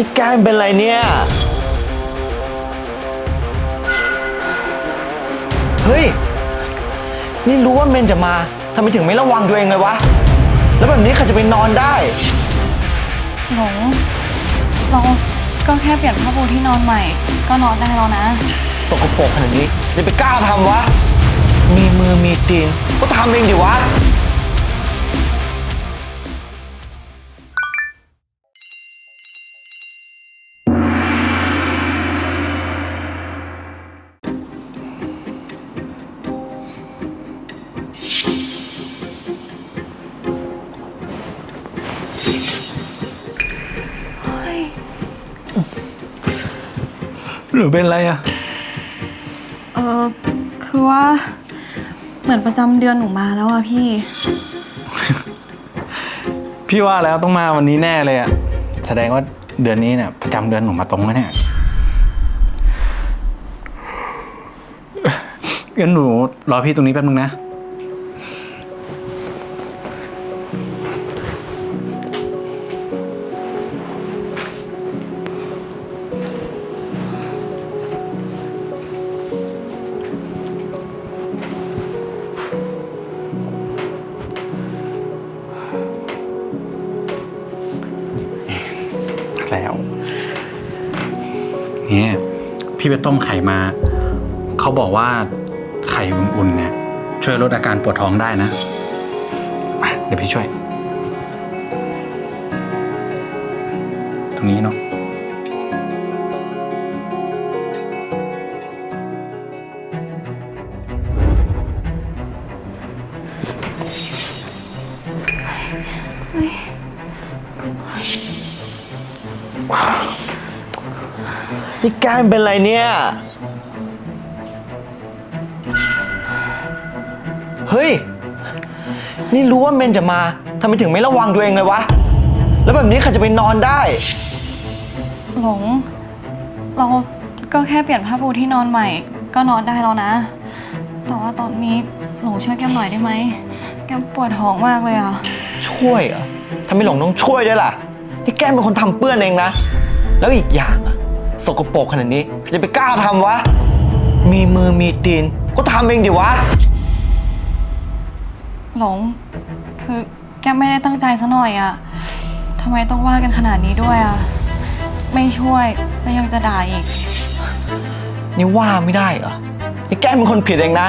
นี่แก้มเป็นไรเนี่ย เฮ้ย นี่รู้ว่าเมนจะมาทำไมถึงไม่ระวังตัวเองเลยวะ แล้วแบบนี้ใครจะไปนอนได้หลงเราก็แค่เปลี่ยนผ้าปูที่นอนใหม่ ก็นอนได้แล้วนะ สกปรกขนาดนี้จะไปกล้าทำวะ มีมือมีตีนก็ทำเองดิวะ หรือเป็นอะไรอะเออคือว่า เหมือนประจำเดือนหนูมาแล้วอะพี่ พี่ว่าแล้วต้องมาวันนี้แน่เลยอะแสดงว่าเดือนนี้เนี่ยประจำเดือนหนูมาตรงแล้วเนี่ยงั้นหนูรอพี่ตรงนี้แป๊บนึงนะ เนี่ยพี่ไปต้มไข่มา เขาบอกว่าไข่อุ่นๆเนี่ยช่วยลดอาการปวดท้องได้นะ เดี๋ยวพี่ช่วย นี่แก้มเป็นไรเนี่ย เฮ้ย นี่รู้ว่าเมนจะมาทำไมถึงไม่ระวังตัวเองเลยวะ แล้วแบบนี้ใครจะไปนอนได้ หลง เราก็แค่เปลี่ยนผ้าปูที่นอนใหม่ ก็นอนได้แล้วนะ แต่ว่าตอนนี้หลงช่วยแก้มหน่อยได้ไหม แก้มปวดท้องมากเลยอะช่วยเหรอทำไมหลงต้องช่วยด้วยล่ะนี่แก้มเป็นคนทำเปื้อนเองนะ แล้วอีกอย่างอะ สกปรกขนาดนี้ใครจะไปกล้าทำวะ มีมือมีตีน ก็ทำเองดิวะ หลง คือแก้มไม่ได้ตั้งใจซะหน่อยอะทำไมต้องว่ากันขนาดนี้ด้วยอะไม่ช่วยแล้วยังจะด่าอีก นี่ว่าไม่ได้เหรอ นี่แก้มเป็นคนผิดเองนะ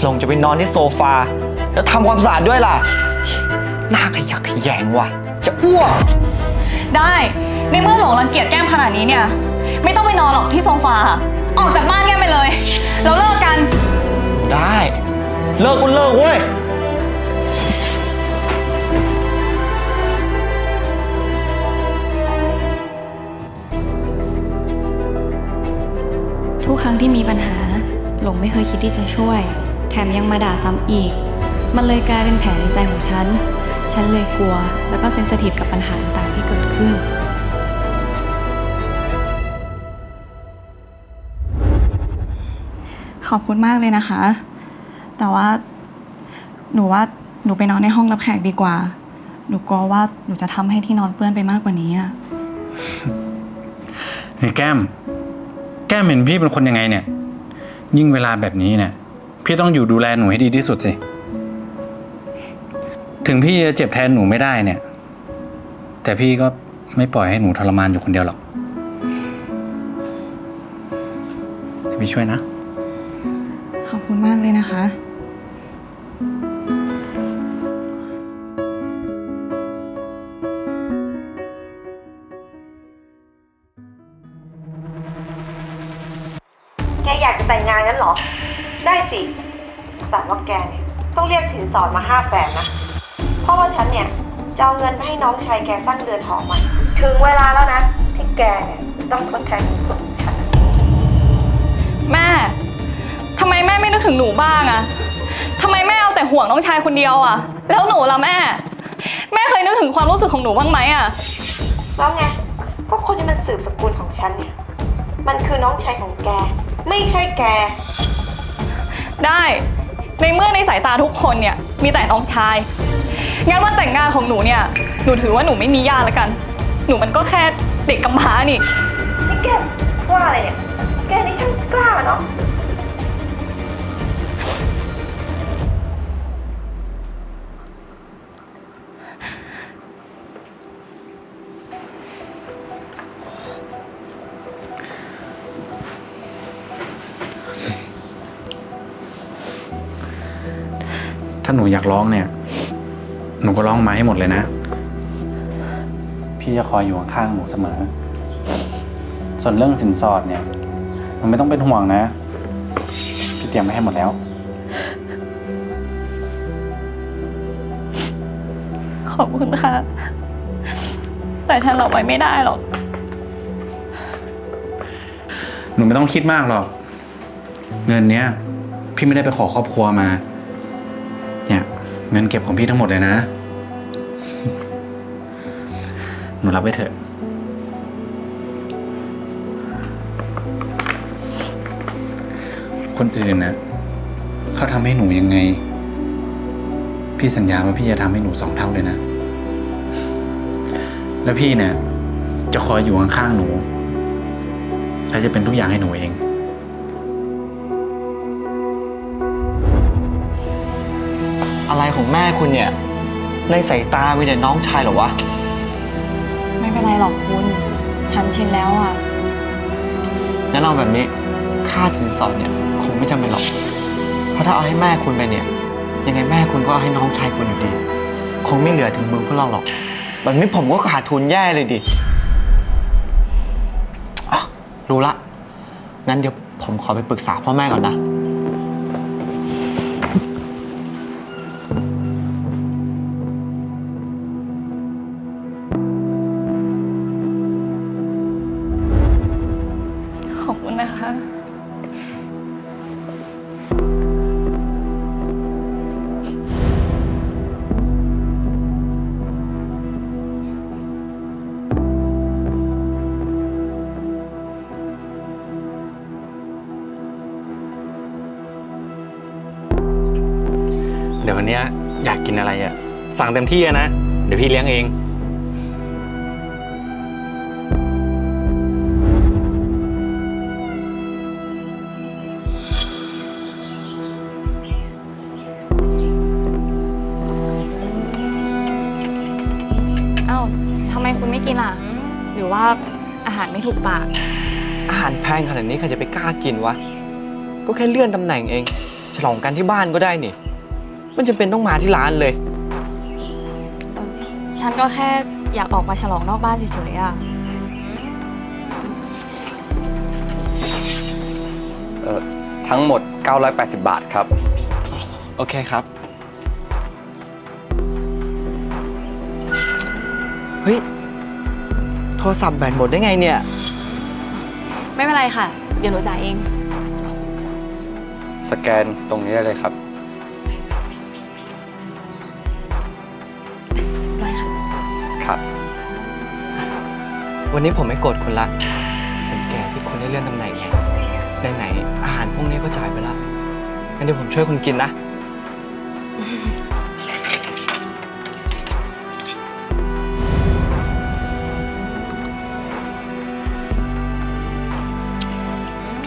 หลงจะไปนอนที่โซฟา แล้วทำความสะอาดด้วยล่ะ หน้าขยักขยงว่ะ จะอ้วก ได้ ในเมื่อหลงรังเกียจแก้มขนาดนี้เนี่ย ไม่ต้องไปนอนหรอกที่โซฟา ออกจากบ้านแก้มไปเลยแล้วเลิกกัน ได้ เลิกก็เลิกเว้ย ทุกครั้งที่มีปัญหา หลงไม่เคยคิดที่จะช่วย แถมยังมาด่าซ้ำอีก มันเลยกลายเป็นแผลในใจของฉัน ฉันเลยกลัว แล้วก็เซนสทีฟกับปัญหาต่างๆ ที่เกิดขึ้น ขอบคุณมากเลยนะคะ แต่ว่า หนูว่าหนูไปนอนในห้องรับแขกดีกว่า หนูกลัวว่าหนูจะทำให้ที่นอนเปื้อนไปมากกว่านี้อะนี่แก้ม แก้มเห็นพี่เป็นคนยังไงเนี่ย ยิ่งเวลาแบบนี้เนี่ย พี่ต้องอยู่ดูแลหนูให้ดีที่สุดสิ ถึงพี่จะเจ็บแทนหนูไม่ได้เนี่ย แต่พี่ก็ไม่ปล่อยให้หนูทรมานอยู่คนเดียวหรอกเดี๋ยวพี่ช่วยนะ ขอบคุณมากเลยนะคะ แกอยากจะแต่งงานงั้นเหรอ ได้สิแต่ว่าแกเนี่ยต้องเรียกสินสอดมาห้าแสนนะ เพราะว่าฉันเนี่ย จะเอาเงินไปให้น้องชายแกสร้างเรือนหอใหม่ถึงเวลาแล้วนะ ที่แกเนี่ยต้องทดแทนบุญคุณของฉัน แม่ ทำไมแม่ไม่นึกถึงหนูบ้างอะทำไมแม่เอาแต่ห่วงน้องชายคนเดียวอะแล้วหนูล่ะแม่ แม่เคยนึกถึงความรู้สึกของหนูบ้างไหมอะแล้วไงก็คนที่มันสืบสกุลของฉันเนี่ย มันคือน้องชายของแก ไม่ใช่แก ได้ ในเมื่อในสายตาทุกคนเนี่ย มีแต่น้องชาย งั้นวันแต่งงานของหนูเนี่ย หนูถือว่าหนูไม่มีญาติละกัน หนูมันก็แค่เด็กกำพร้านี่ นี่แกว่าอะไรเนี่ย แกนี่ช่างกล้าเนาะ ถ้าหนูอยากร้องเนี่ย หนูก็ร้องมาให้หมดเลยนะ พี่จะคอยอยู่ข้างๆหนูเสมอ ส่วนเรื่องสินสอดเนี่ย มันไม่ต้องเป็นห่วงนะ พี่เตรียมไว้ให้หมดแล้ว ขอบคุณค่ะ แต่ฉันเอาไว้ไม่ได้หรอก หนูไม่ต้องคิดมากหรอก เงินเนี้ย พี่ไม่ได้ไปขอครอบครัวมาเนี่ย เงินเก็บของพี่ทั้งหมดเลยนะ หนูรับไว้เถอะ คนอื่นนะเขาทำให้หนูยังไง พี่สัญญาว่าพี่จะทำให้หนูสองเท่าเลยนะ แล้วพี่เนี่ย จะคอยอยู่ข้างๆหนู และจะเป็นทุกอย่างให้หนูเอง อะไรของแม่คุณเนี่ย ในสายตามีแต่น้องชายเหรอวะ ไม่เป็นไรหรอกคุณ ฉันชินแล้วอะ งั้นเอาแบบนี้ ค่าสินสอดเนี่ยคงไม่จำเป็นหรอก เพราะถ้าเอาให้แม่คุณไปเนี่ย ยังไงแม่คุณก็เอาให้น้องชายคุณอยู่ดี คงไม่เหลือถึงมือพวกเราหรอก แบบนี้ผมก็ขาดทุนแย่เลยดิอะรู้ละ งั้นเดี๋ยวผมขอไปปรึกษาพ่อแม่ก่อนนะ ววันเนี้ยอยากกินอะไรอะ่ะสั่งเต็มที่อะนะ เดี๋ยวพี่เลี้ยงเอง เอ้าทำไมคุณไม่กินล่ะ หรือว่าอาหารไม่ถูกปาก อาหารแพงขนาดนี้ใครจะไปกล้ากินวะ ก็แค่เลื่อนตำแหน่งเอง ฉลองกันที่บ้านก็ได้นี่ มันจะเป็นต้องมาที่ร้านเลย ฉันก็แค่อยากออกมาฉลองนอกบ้านเฉยๆอะเอ่อทั้งหมด 980 บาทครับ โอเคครับ เฮ้ย โทรศัพท์แบตหมดได้ไงเนี่ย ไม่เป็นไรค่ะ เดี๋ยวหนูจ่ายเอง สแกนตรงนี้ได้เลยครับ วันนี้ผมไม่โกรธคุณละ เห็นแก่ที่คุณได้เลื่อนตำแหน่งไงไหนๆอาหารพวกนี้ก็จ่ายไปละงั้นเดี๋ยวผมช่วยคุณกินนะ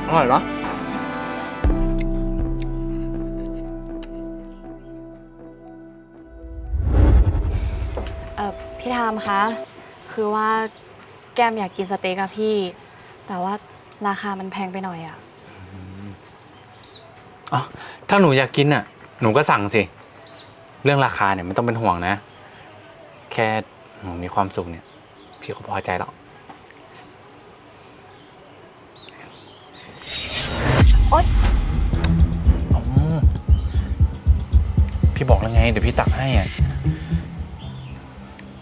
อร่อยเนาะเออพี่ทามคะ คือว่า แก้มอยากกินสเต็กอะพี่ แต่ว่าราคามันแพงไปหน่อยอะอ๋อถ้าหนูอยากกินอะ หนูก็สั่งสิ เรื่องราคาเนี่ยไม่ต้องเป็นห่วงนะ แค่หนูมีความสุขเนี่ย พี่ก็พอใจแล้ว โอ๊ยอ๋อพี่บอกแล้วไง เดี๋ยวพี่ตักให้อะ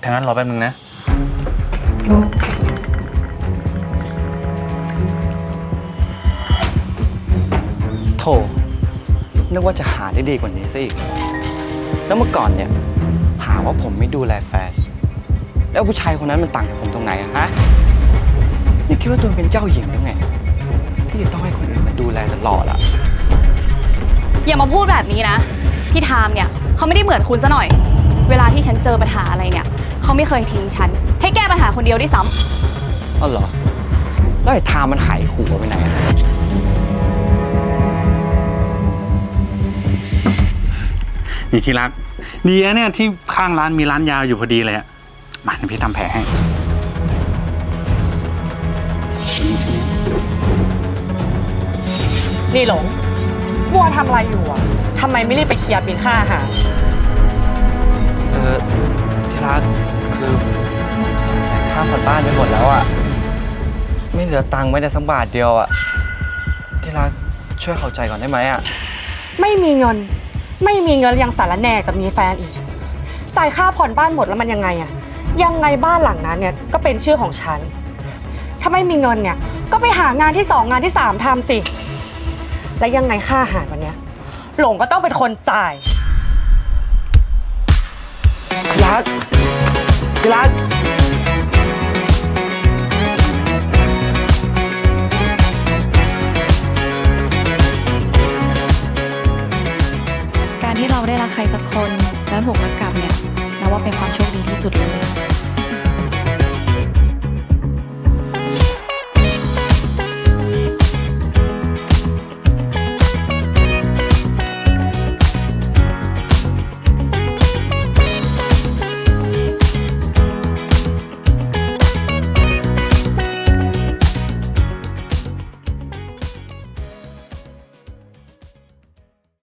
ถ้างั้นรอแป๊บนึงนะ โถนึกว่าจะหาได้ดีกว่านี้ซะอีก แล้วเมื่อก่อนเนี่ย หาว่าผมไม่ดูแลแฟน แล้วผู้ชายคนนั้นมันต่างจากผมตรงไหนอะฮะ นี่คิดว่าตัวเองเป็นเจ้าหญิงหรือไง ที่จะต้องให้คนอื่นมาดูแลตลอดอะอย่ามาพูดแบบนี้นะ พี่ทามเนี่ยเขาไม่ได้เหมือนคุณซะหน่อย เวลาที่ฉันเจอปัญหาอะไรเนี่ยเขาไม่เคยทิ้งฉัน ให้แก้ปัญหาคนเดียวด้วยซ้อ๋อเหรอ แล้วไอ้ทามมันหายหัวไปไหนอะ นี่ที่รัก ดีนะเนี่ยที่ข้างร้านมีร้านยาอยู่พอดีเลยอะมาเดี๋ยวพี่ทำแผลให้นี่หลงมัวทำอะไรอยู่อะทำไมไม่รีบไปเคลียร์บินค่าอาหารเออที่รักคือจ่ายค่าผ่อนบ้านไปหมดแล้วอะไม่เหลือตังค์ไม่ได้สักบาทเดียวอะที่รักช่วยเข้าใจก่อนได้ไหมอะไม่มีเงิน ไม่มีเงินยังสารแหน่จะมีแฟนอีก จ่ายค่าผ่อนบ้านหมดแล้วมันยังไงอะยังไงบ้านหลังนั้นเนี่ยก็เป็นชื่อของฉัน ถ้าไม่มีเงินเนี่ยก็ไปหางานที่สองงานที่สามทำสิ และยังไงค่าอาหารวันเนี้ยหลงก็ต้องเป็นคนจ่าย ที่รักที่รัก ที่เราได้รักใครสักคน แล้วถูกรักกลับเนี่ยนับว่าเป็นความโชคดีที่สุดเลย